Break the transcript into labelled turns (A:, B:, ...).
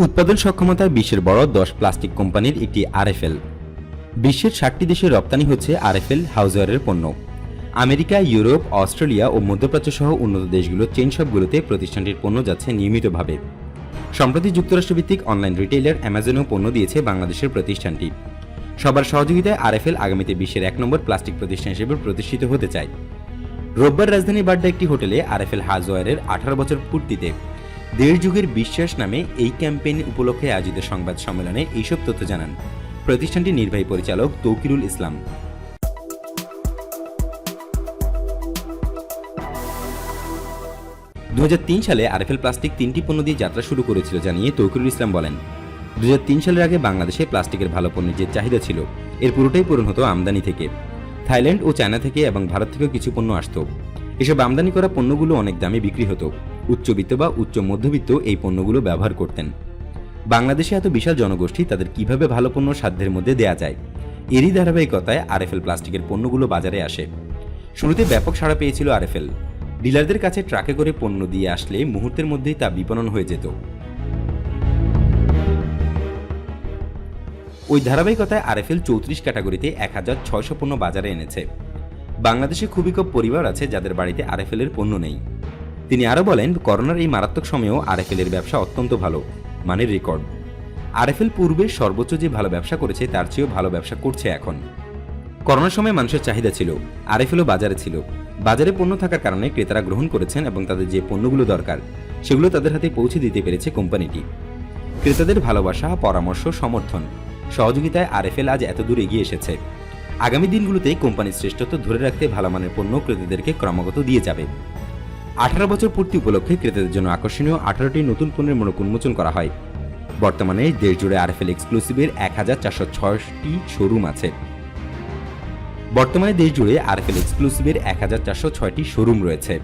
A: উৎপাদন সক্ষমতায় বিশ্বের বড় দশ প্লাস্টিক কোম্পানির একটি আরএফএল। বিশ্বের ষাটটি দেশে রপ্তানি হচ্ছে আরএফএল হাউজওয়ারের পণ্য। আমেরিকা, ইউরোপ, অস্ট্রেলিয়া ও মধ্যপ্রাচ্য সহ উন্নত দেশগুলোর চেন শপগুলোতে প্রতিষ্ঠানটির পণ্য যাচ্ছে নিয়মিতভাবে। সম্প্রতি যুক্তরাষ্ট্রভিত্তিক অনলাইন রিটেইলার অ্যামাজনেও পণ্য দিয়েছে বাংলাদেশের প্রতিষ্ঠানটি। সবার সহযোগিতায় আরএফএল আগামীতে বিশ্বের এক নম্বর প্লাস্টিক প্রতিষ্ঠান হিসেবে প্রতিষ্ঠিত হতে চায়। রোববার রাজধানী বাড্ডা একটি হোটেলে আরএফএল হাজওয়ারের আঠারো বছর পূর্তিতে দেড় যুগের বিশ্বাস নামে এই ক্যাম্পেইন উপলক্ষে আয়োজিত সংবাদ সম্মেলনে এইসব তথ্য জানান প্রতিষ্ঠানটির নির্বাহী পরিচালক তৌকিরুল ইসলাম। দু হাজার তিন সালে আরএফএল প্লাস্টিক তিনটি পণ্য দিয়ে যাত্রা শুরু করেছিল জানিয়ে তৌকিরুল ইসলাম বলেন। দুই হাজার তিন সালের আগে বাংলাদেশে প্লাস্টিকের ভালো পণ্যের যে চাহিদা ছিল, এর পুরোটাই পূরণ হতো আমদানি থেকে। থাইল্যান্ড ও চায়না থেকে এবং ভারত থেকেও কিছু পণ্য আসতো। এসব আমদানি করা পণ্যগুলো অনেক দামে বিক্রি হতো। উচ্চবিত্ত বা উচ্চ মধ্যবিত্ত এই পণ্যগুলো ব্যবহার করতেন। বাংলাদেশে এত বিশাল জনগোষ্ঠী তাদের কীভাবে ভালো পণ্য সাধ্যের মধ্যে দেয়া যায়? এরই ধারাবাহিকতায় আরএফএল প্লাস্টিকের পণ্যগুলো বাজারে আসে। শুরুতে ব্যাপক সাড়া পেয়েছিল আরএফএল। ডিলারদের কাছে ট্রাকে করে পণ্য দিয়ে আসলে মুহূর্তের মধ্যেই তা বিপণন হয়ে যেত। ওই ধারাবাহিকতায় আরএফএল চৌত্রিশ ক্যাটাগরিতে এক হাজার ছয়শো পণ্য বাজারে এনেছে। বাংলাদেশে খুবই কম পরিবার আছে যাদের বাড়িতে আরএফএল এর পণ্য নেই। তিনি আরও বলেন, করোনার এই মারাত্মক সময়েও আরএফএল এর ব্যবসা অত্যন্ত ভালো মানের রেকর্ড। আরএফএল পূর্বে সর্বোচ্চ যে ভালো ব্যবসা করেছে, তার চেয়েও ভালো ব্যবসা করছে এখন। করোনার সময় মানুষের চাহিদা ছিল, আরএফএলও বাজারে ছিল। বাজারে পণ্য থাকার কারণে ক্রেতারা গ্রহণ করেছেন এবং তাদের যে পণ্যগুলো দরকার, সেগুলো তাদের হাতে পৌঁছে দিতে পেরেছে কোম্পানিটি। ক্রেতাদের ভালোবাসা, পরামর্শ, সমর্থন, সহযোগিতায় আরএফএল আজ এত দূর এগিয়ে এসেছে। আগামী দিনগুলোতে কোম্পানির শ্রেষ্ঠত্ব ধরে রাখতে ভালো মানের পণ্য ক্রেতাদেরকে ক্রমাগত দিয়ে যাবে। আঠারো বছর পূর্তি উপলক্ষে ক্রেতাদের জন্য আকর্ষণীয় আঠারোটি নতুন পণ্যের মোড়ক উন্মোচন করা হয়। বর্তমানে দেশ জুড়ে আরএফএল এক্সক্লুসিভের এক হাজার চারশো ছয়টি শোরুম আছে। বর্তমানে দেশ জুড়ে আরএফএল এক্সক্লুসিভের এক হাজার চারশো ছয়টি শোরুম রয়েছে।